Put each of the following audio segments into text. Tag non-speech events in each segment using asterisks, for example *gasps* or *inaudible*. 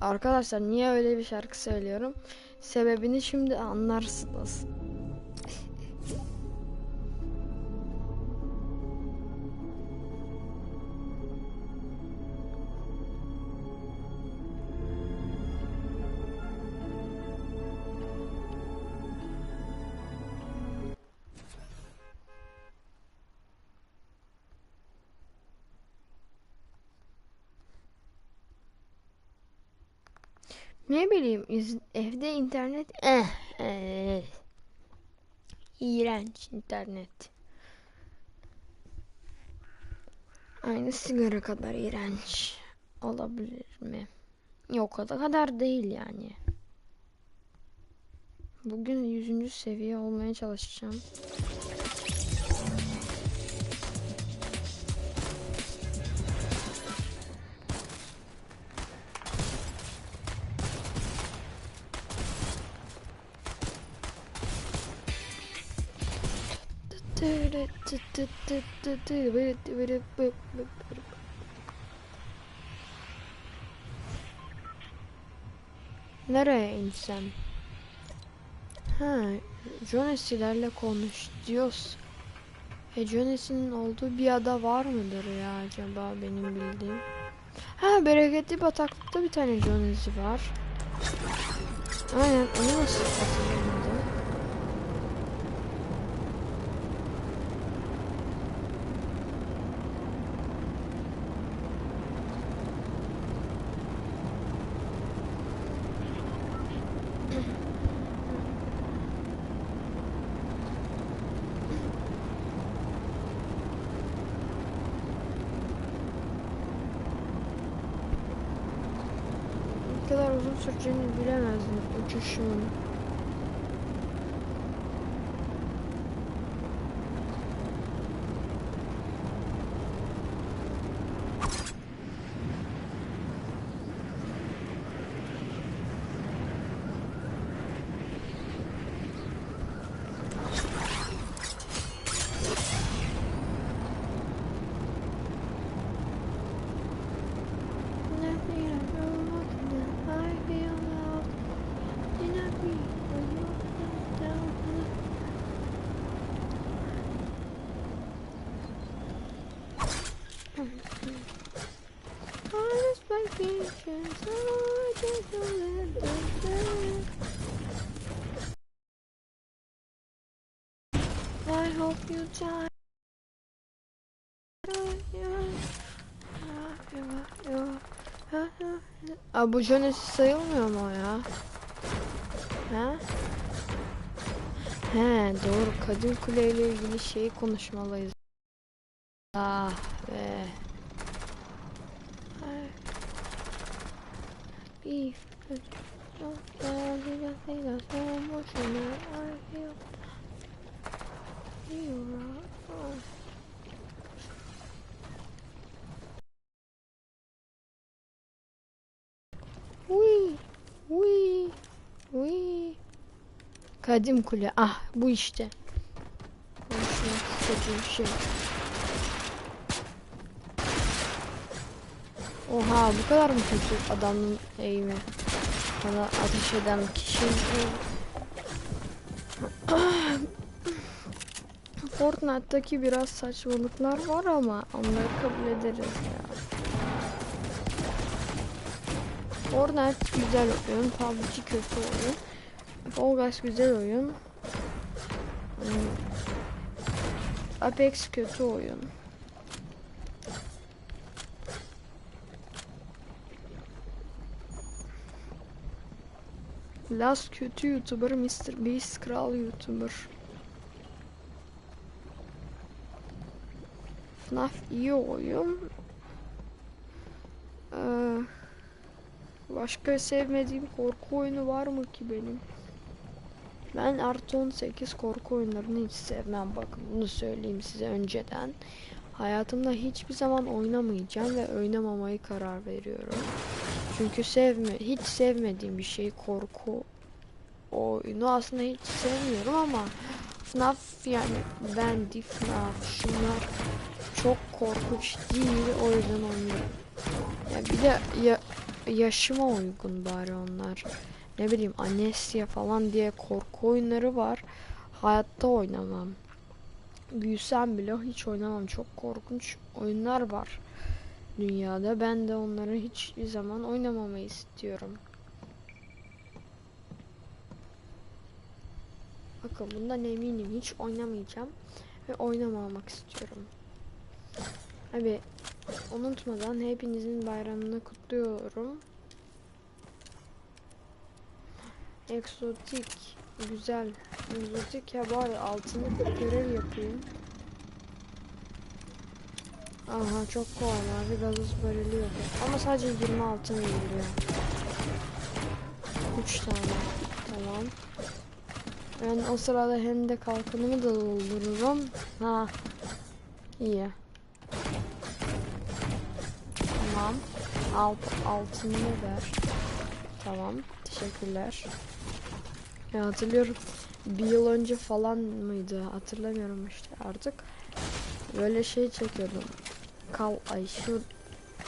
Arkadaşlar niye öyle bir şarkı söylüyorum? Sebebini şimdi anlarsınız. Ne bileyim iz- evde internet eh, eh. İğrenç internet. Aynı sigara kadar iğrenç olabilir mi? Yok o da kadar değil yani. Bugün 100. seviye olmaya çalışacağım. Nereye insem? Ha, Jones'ilerle konuş diyoruz. E Jones'in olduğu bir ada var mıdır ya acaba benim bildiğim? Ha, bereketli bataklıkta bir tane Jones'i var. Aynen, onu nasıl hatırlamadım? 就是 I hope you die. Aa, bu Jonas sayılmıyor mu ya? Ha? He doğru Kadim Kule ile ilgili şey konuşmalıyız. Ah be. Ay. Bir çok değerli boşuna arıyor. Uy, uy, uy. Kadim kule. Ah bu işte. Konuşmak istediğim şey. Oha bu kadar mı kötü adamın eğimi? Bana ateş eden kişinin *clears throat* Fortnite'daki biraz saçmalıklar var ama onları kabul ederiz ya. Fortnite güzel oyun, PUBG kötü oyun. Fall Guys güzel oyun. Hmm. Apex kötü oyun. Last kötü YouTuber, Mr. Beast kral YouTuber. FNAF iyi oyun. Ee, başka sevmediğim korku oyunu var mı ki benim? Ben artı 18 korku oyunlarını hiç sevmem bakın bunu söyleyeyim size önceden. Hayatımda hiçbir zaman oynamayacağım ve oynamamayı karar veriyorum. Çünkü sevme hiç sevmediğim bir şey korku oyunu aslında hiç sevmiyorum ama FNAF yani ben FNAF şunlar çok korkunç değil o yüzden oynuyorum. Ya bir de ya, yaşıma uygun bari onlar. Ne bileyim Amnesia falan diye korku oyunları var. Hayatta oynamam. Büyüsem bile hiç oynamam. Çok korkunç oyunlar var dünyada. Ben de onları hiçbir zaman oynamamayı istiyorum. Bakın bundan eminim hiç oynamayacağım ve oynamamak istiyorum. Abi unutmadan hepinizin bayramını kutluyorum. Eksotik güzel. Eksotik ya bari altını görev yapayım. Aha çok kolay abi gazoz bareli yok. Ama sadece 20 altın veriliyor. 3 tane. Tamam. Ben o sırada hem de kalkanımı da doldururum. Ha. İyi. Tamam. Alt, altını ver. Tamam. Teşekkürler. Ya hatırlıyorum. Bir yıl önce falan mıydı? Hatırlamıyorum işte artık. Böyle şey çekiyordum. Kal ay şu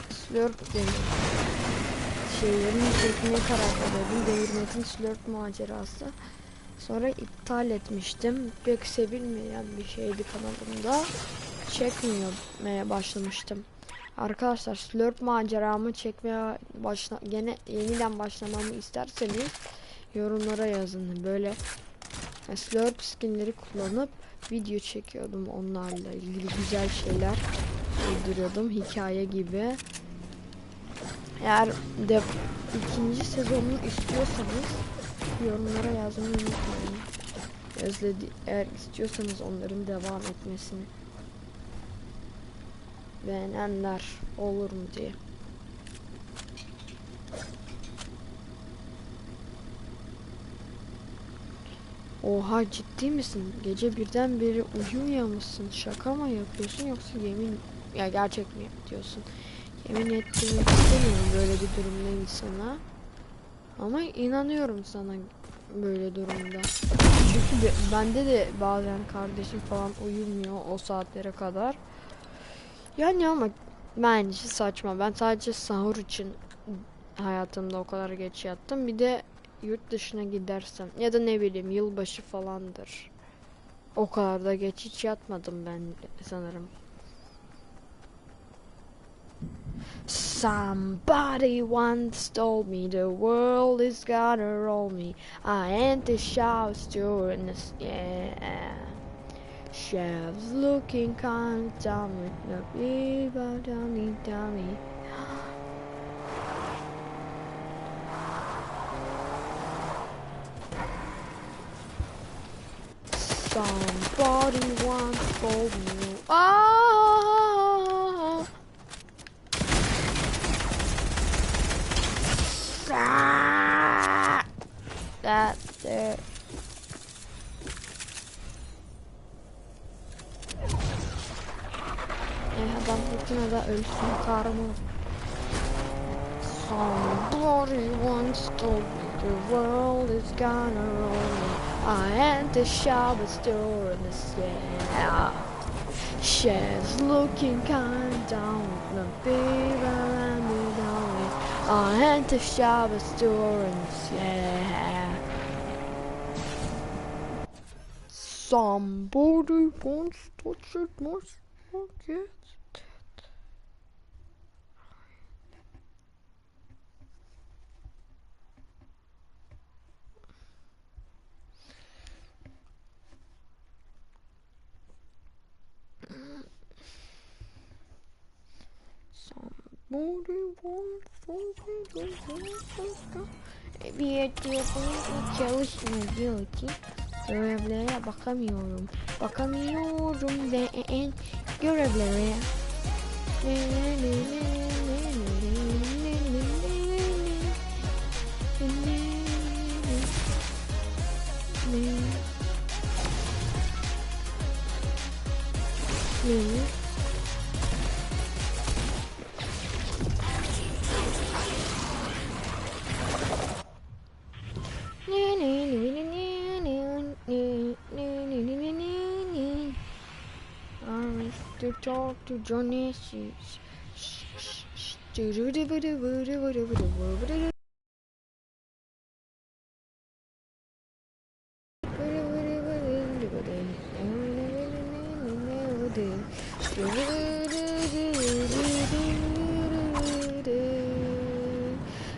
slurp deniyor. Şeylerini çekmeye karar verdim. Devirmetin slurp macerası. Sonra iptal etmiştim. Pek sevilmeyen bir şeydi kanalımda. Çekmeye başlamıştım. Arkadaşlar Slurp maceramı çekmeye başla gene yeniden başlamamı isterseniz yorumlara yazın. Böyle e, Slurp skinleri kullanıp video çekiyordum onlarla ilgili güzel şeyler uyduruyordum hikaye gibi. Eğer de ikinci sezonunu istiyorsanız yorumlara yazmayı unutmayın. Özledi eğer istiyorsanız onların devam etmesini beğenenler olur mu diye. Oha ciddi misin? Gece birden beri uyumuyor musun? Şaka mı yapıyorsun yoksa yemin ya gerçek mi diyorsun? Yemin ettirmek istemiyorum böyle bir durumda insana. Ama inanıyorum sana böyle durumda. Çünkü bende de bazen kardeşim falan uyumuyor o saatlere kadar. Yani ama bence saçma. Ben sadece sahur için hayatımda o kadar geç yattım. Bir de yurt dışına gidersem ya da ne bileyim yılbaşı falandır. O kadar da geç hiç yatmadım ben sanırım. Somebody once told me the world is gonna roll me. I ain't the shouts during this, yeah. Chefs looking kind of with no people dummy dummy. *gasps* Somebody once told me, ah, ölsün karımı. Somebody once told me the world is gonna roll me. I ain't the sharpest door in this yeah. She's looking kind down with the and me. I ain't the sharpest door in this yeah. Somebody once touched my pocket. Bir yetiyorsunuz çalışmıyor diyor ki görevlere bakamıyorum. Bakamıyorum ve en e, görevlere. Ne? Ne? Dr. do do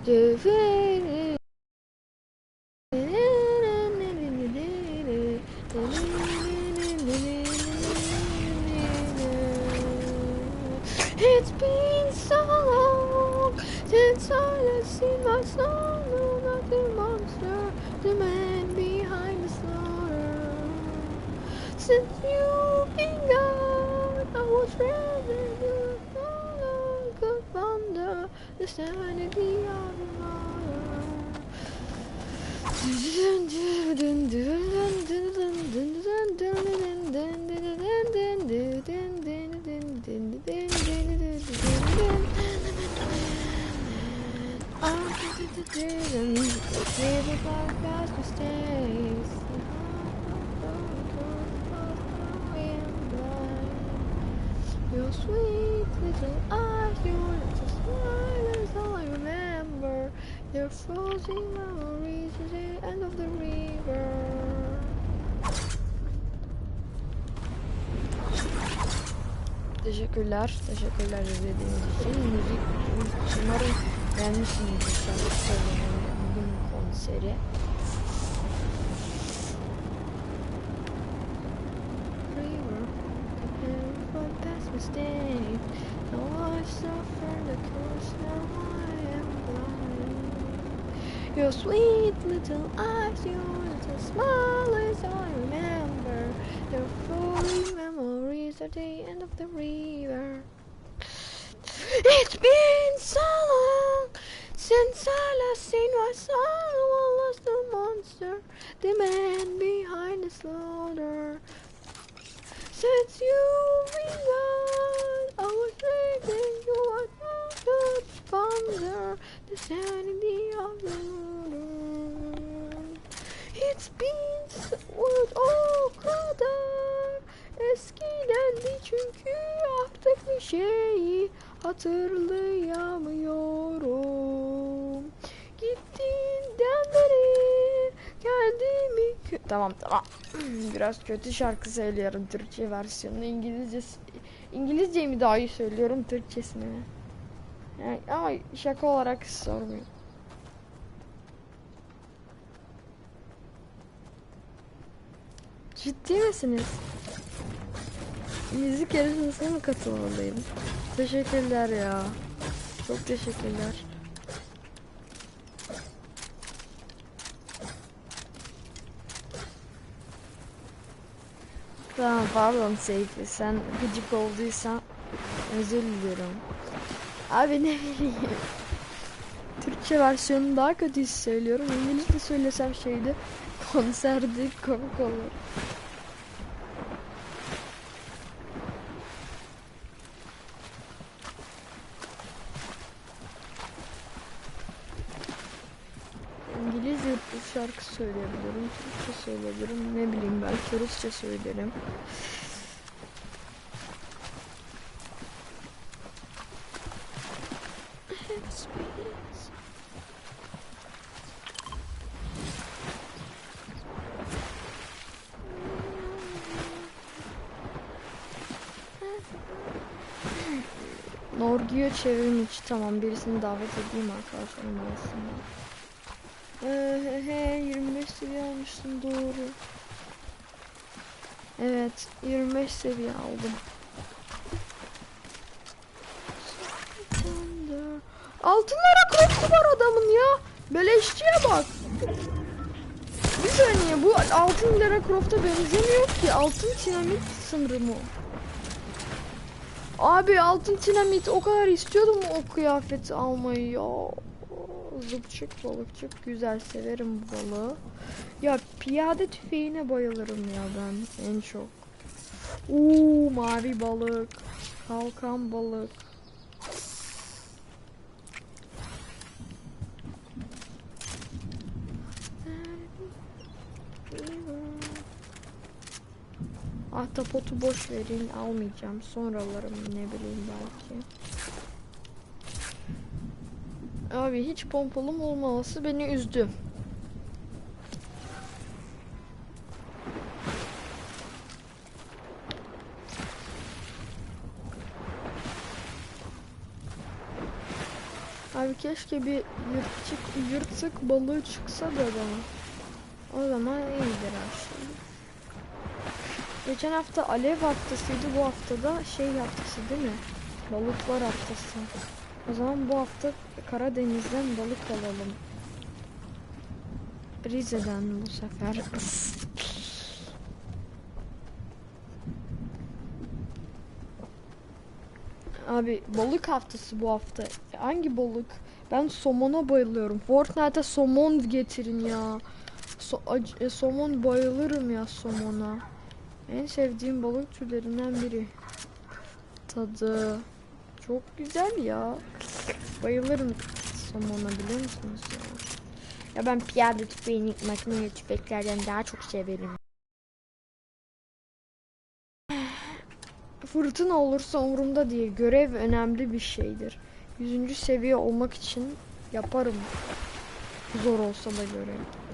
Do insanity of Everybody got do Your sweet little eyes, your little smile. I remember. Your frozen memories at the end of the river. Teşekkürler, teşekkürler izlediğiniz için. Müzik, umarım beğenmişsinizdir şarkı bugün konseri. River, past mistakes. Your sweet little eyes, your little smile all I remember. Your fully memories at the end of the river. It's been so long since I last seen my son. What was the monster, the man behind the slaughter? Since you've been gone, I was waiting. You the thunder, the sanity. It's been so o kadar eskidendi çünkü artık bir şeyi hatırlayamıyorum. Gittiğinden beri kendimi Tamam tamam. *clears throat* Biraz kötü şarkı söylüyorum Türkçe versiyonunu. İngilizce İngilizceyi mi daha iyi söylüyorum Türkçesini mi? Yani, ama şaka olarak sormuyorum. Ciddi misiniz? Müzik yarışmasına mı katılmalıyım? Teşekkürler ya. Çok teşekkürler. Tamam pardon Seyfi sen gıcık olduysan özür diliyorum. Abi ne bileyim. Türkçe versiyonu daha kötü söylüyorum. İngilizce söylesem şeydi *laughs* konserde komik olur. İngilizce şarkı söyleyebilirim, Türkçe söyleyebilirim, ne bileyim belki Rusça söylerim. Çevrim içi tamam birisini davet edeyim arkadaşlarım arasında. Ee, he, he 25 seviye almıştım doğru. Evet 25 seviye aldım. Altınlara koptu var adamın ya. Beleşçiye bak. Bir saniye bu altın Lara Croft'a benzemiyor ki. Altın dinamit sanırım o. Abi altın dinamit o kadar istiyordum o kıyafeti almayı ya. Zıpçık balıkçık güzel severim balığı. Ya piyade tüfeğine bayılırım ya ben en çok. Uuu mavi balık. Kalkan balık. Ah ahtapotu boş verin almayacağım. Sonra alırım ne bileyim belki. Abi hiç pompalım olmaması beni üzdü. Abi keşke bir yırtık, yırtık balığı çıksa da bana. O zaman iyidir her şey. Geçen hafta alev haftasıydı. Bu haftada şey haftası değil mi? Balıklar haftası. O zaman bu hafta Karadeniz'den balık alalım. Rize'den bu sefer. Abi balık haftası bu hafta. Hangi balık? Ben somona bayılıyorum. Fortnite'a somon getirin ya. So e, somon bayılırım ya somona. En sevdiğim balık türlerinden biri. Tadı çok güzel ya. Bayılırım somona biliyor musunuz ya? Ya ben piyade tüfeğini makineli tüfeklerden daha çok severim. Fırtına olursa umurumda değil. Görev önemli bir şeydir. Yüzüncü seviye olmak için yaparım. Zor olsa da görev.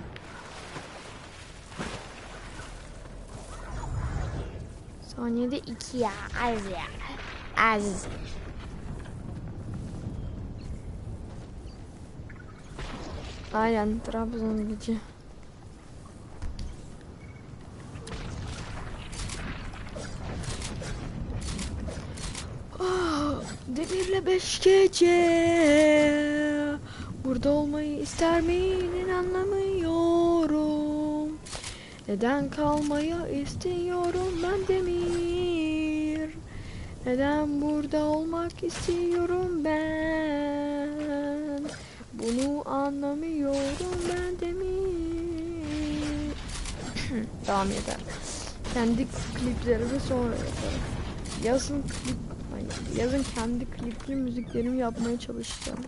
Saniyede iki ya. Az ya. Az. Aynen Trabzon gücü. Ah, Demirle beş gece Burada olmayı ister miydin anlamıyorum Neden kalmayı istiyorum ben Demir? Neden burada olmak istiyorum ben? Bunu anlamıyorum ben Demir. *clears throat* Devam eder Kendi kliplerimi sonra yaparım. Yazın klip yazın kendi klipli müziklerimi yapmaya çalışacağım.